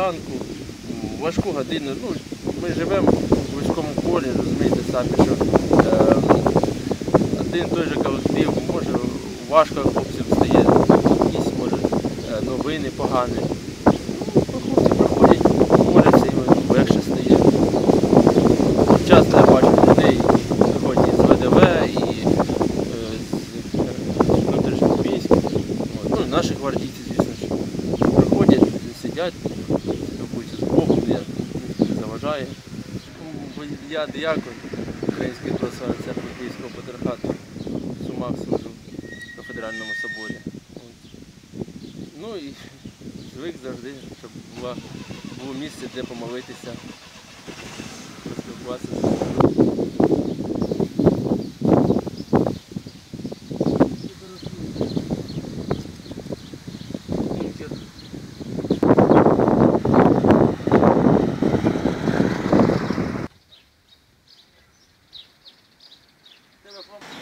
зранку, у важку годину. Ну, ми живемо в вузькому полі, розумієте самі, що е, один той же колектив, може важко хлопцям стає, якісь може е, новини погані. Ну, хлопці приходять, моляться, їм легше стає. Часто я бачу людей, приходять з ВДВ і е, з внутрішніх військ. Ну, і наші сидять, спілкуються з Богом, я. Ну, Я діякон Української православної церкви Київського патріархату в Сумах служу на Федеральному соборі. Ну і звик завжди, щоб було місце, де помолитися, поспілкуватися from